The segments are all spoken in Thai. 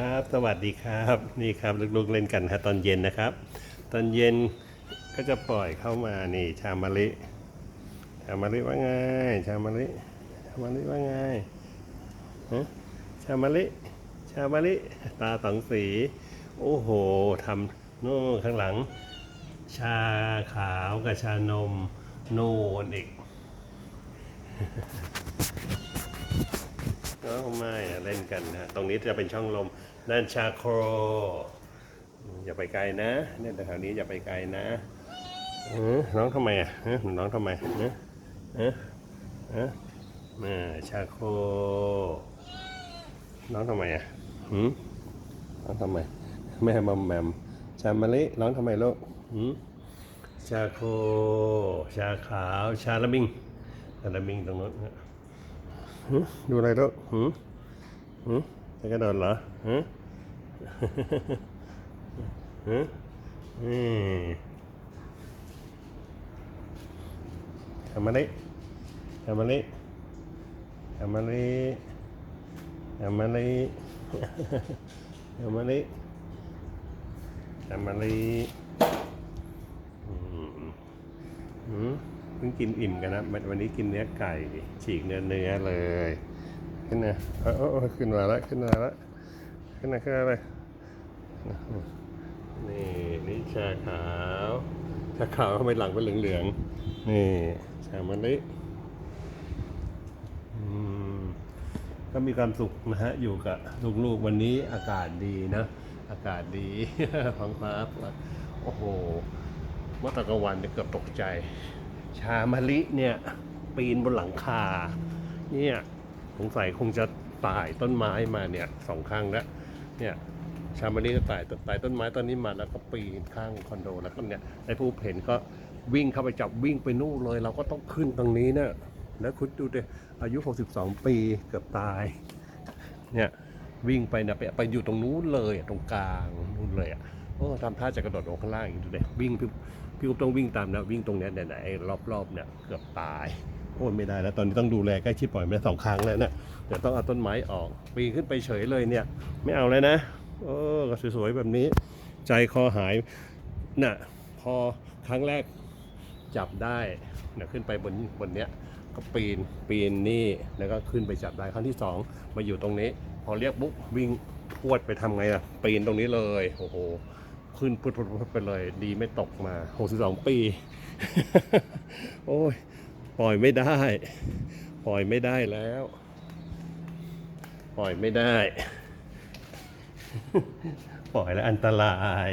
ครับสวัสดีครับนี่ครับลูกๆเล่นกันครับตอนเย็นนะครับ ตอนเย็นก็จะปล่อยเข้ามานี่ชามะลิชามะลิว่าไงชามะลิชามะลิว่าไงฮะชามะลิชามะลิตาสองสี โอ้โหทำโน่ข้างหลัง ชาขาวกับชานม โน่นอีก ก็ไม่เล่นกันนะตรงนี้จะเป็นช่องลมนั่นชาโครอย่าไปไกลนะเนี่ยแถวนี้อย่าไปไกลนะน้องทำไมอะน้องทำไมเออเออเออมาชาโค น้องทำไมอะหืมน้องทำไมแม่มอมแมมชามะลิน้องทำไมลูกหืมชาโค ชาขาว ชาละมิงชาละมิงตรงนู้นนะ ดูอะไรแล้วหืมหืมจะกระโดดเหรอหืมหืมนี่ทำมาลิทำมาลิทำมาลิทำมาลิทำมาลิทำมาลิอืมหืม พิ่งกินอิ่มกันนะ วันนี้กินเนื้อไก่ฉีกเนื้อเนื้อเลย ขึ้นนะเออเออเออขึ้นมาแล้วขึ้นมาแล้วขึ้นมาขึ้นมาเลยนี่นี่ชาขาวชาขาวทำไมหลังเป็นเหลืองๆนี่ชามะลิอืมก็มีความสุขนะฮะอยู่กับลูกๆวันนี้อากาศดีนะ อากาศดีท้องฟ้าโอ้โหเมื่อตอนกวันเนี่ยเกือบตกใจ ชามะลิเนี่ยปีนบนหลังคา เนี่ยสงสัยคงจะตายต้นไม้มาเนี่ยสองข้างแล้วเนี่ยชามะลิก็ตายตายต้นไม้ต้นนี้มาแล้วก็ปีนข้างคอนโดแล้วก็เนี่ยไอ้ผู้เห็นก็วิ่งเข้าไปจับวิ่งไปนู่นเลย เราก็ต้องขึ้นตรงนี้เนี่ยแล้วคุณดูดิอายุ 62 ปีเกือบตายเนี่ยวิ่งไปเนี่ยไปไปอยู่ตรงนู้นเลยตรงกลางนู้นเลยอะ โอ้ทำท่าจะกระโดดลงข้างล่างอีกดูดิวิ่งพี่พี่อุ๊บต้องวิ่งตามนะวิ่งตรงเนี้ยเนี่ยเนี่ยไอ้รอบๆเนี่ยเกือบตายโอ้ยไม่ได้แล้วตอนนี้ต้องดูแลใกล้ชิดปล่อยมาสองครั้งแล้วเนี่ยเดี๋ยวต้องเอาต้นไม้ออกปีนขึ้นไปเฉยเลยเนี่ย ไม่เอาเลยนะโอ้ก็สวยๆแบบนี้ ใจคอหายน่ะพอครั้งแรกจับได้เนี่ยขึ้นไปบนบนเนี้ยก็ปีนปีนนี่แล้วก็ขึ้นไปจับได้ครั้งที่สองมาอยู่ตรงนี้ พอเรียกปุ๊บวิ่งพวดไปทำไงล่ะปีนตรงนี้เลยโอ้โห ขึ้นพุดพุดพุดไปเลย ดีไม่ตกมา62ปี โอ้ย ปล่อยไม่ได้ ปล่อยไม่ได้แล้ว ปล่อยไม่ได้ ปล่อยแล้วอันตราย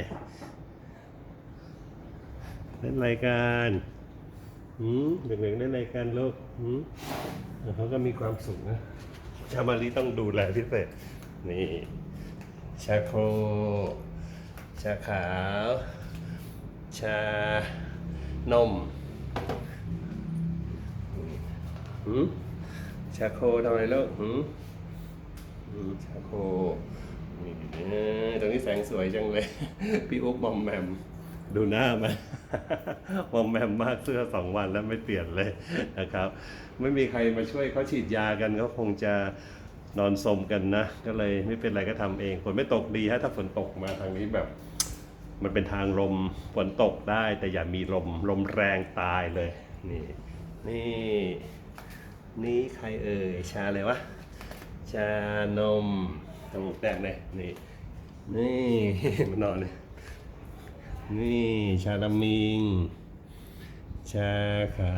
เล่นรายการหืมเด็กๆได้รายการโลกหืมเขาก็มีความสุขนะ ชามารีต้องดูแลพิเศษ นี่ชาโค ชาขาว ชานมหืมชาโคทำไมลูกหืมหืมชาโคนี่ตรงนี้แสงสวยจังเลย พี่อุ๊บมอมแมม ดูหน้ามันมอมแมมมากเสื้อสองวันแล้วไม่เปลี่ยนเลยนะครับ ไม่มีใครมาช่วยเขาฉีดยากันก็คงจะนอนสมกันนะ ก็เลยไม่เป็นไรก็ทำเองฝนไม่ตกดีฮะถ้าฝนตกมาทางนี้แบบ มันเป็นทางลมฝนตกได้ แต่อย่ามีลมลมแรงตายเลย นี่ นี่ นี่ใครเอ่ยชาอะไรวะ ชานมจมูกแตกเลยนี่ นี่มันนอนเลยนี่ ชาดามิง ชาขา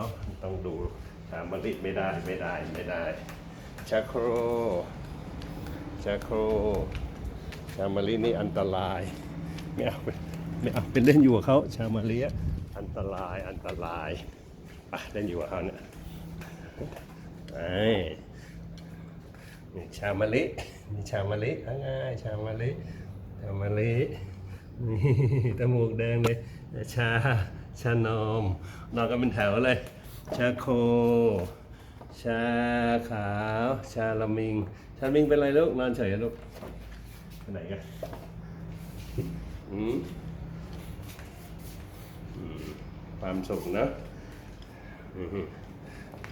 ว ต้องดูชามะลิไม่ได้ไม่ได้ไม่ได้ ชาโคร ชาโคร ชามะลินี่อันตราย ไม่เอาไปไม่เอาไปเล่นอยู่กับเขาชามะลิอะอันตรายอันตรายไปเล่นอยู่กับเขาเนี่ยไอ้นี่ชามะลินี่ชามะลิง่ายๆชามะลิชามะลินี่จมูกแดงเลยชาชานมนอนกันเป็นแถวเลย ชาโค ชาขาว ชาละมิง ชาละมิงเป็นไรลูกนอนเฉยลูกไปไหนกัน ความสุขนะ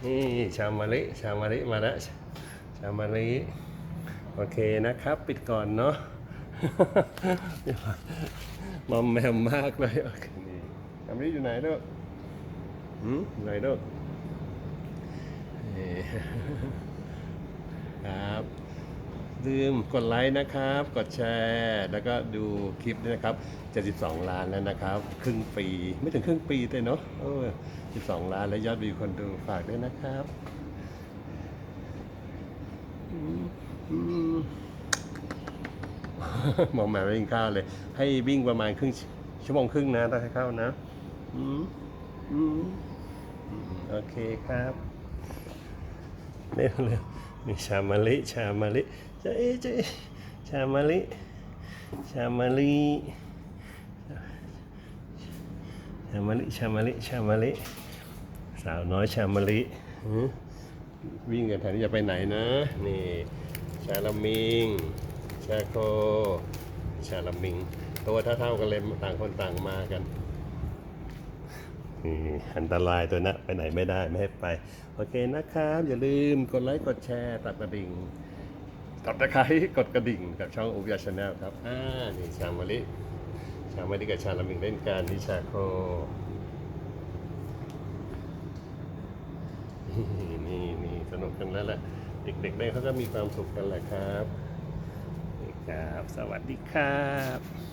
นี่ชามะลิชามะลิมาแล้วชามะลิโอเคนะครับ ปิดก่อนเนาะมอมแมมมากเลยโอเคนี่ทำนี้อยู่ไหนลูกหืมอยู่ไหนลูกนี่ครับ ลืมกดไลค์นะครับ กดแชร์ แล้วก็ดูคลิปด้วยนะครับ 72 ล้านแล้วนะครับ ครึ่งปี ไม่ถึงครึ่งปีเลยเนาะเออ12 ล้านแล้วยอดวิวคนดูฝากด้วยนะครับมองแมวไม่กินข้าวเลย ให้วิ่งประมาณครึ่งชั่วโมงครึ่งนะต้องให้เข้านะอืมอืมโอเคครับเร็วเร็วนี่ชามะลิชามะลิ จะเอ๊ะจะเอ๊ะชามะลิชามะลิชามะลิชามะลิชามะลิสาวน้อยชามะลิหือวิ่งกันแทนที่จะไปไหนนะ นี่ชาลามิง ชาโค ชาลามิง ตัวเท่าๆกันเลยต่างคนต่างมากันนี่อันตรายตัวนะไปไหนไม่ได้ไม่ให้ไป โอเคนะครับ อย่าลืมกดไลค์กดแชร์ตัดกระดิ่ง กดตะไคร้กดกระดิ่งกับช่องอุบยาชาแนลครับอ่านี่ชามะลิชามะลิกับชาลามิงเล่นกันที่ชาโคนี่นี่นี่สนุกกันแล้วแหละเด็กๆได้เขาก็มีความสุขกันแหละครับนี่ครับ สวัสดีครับ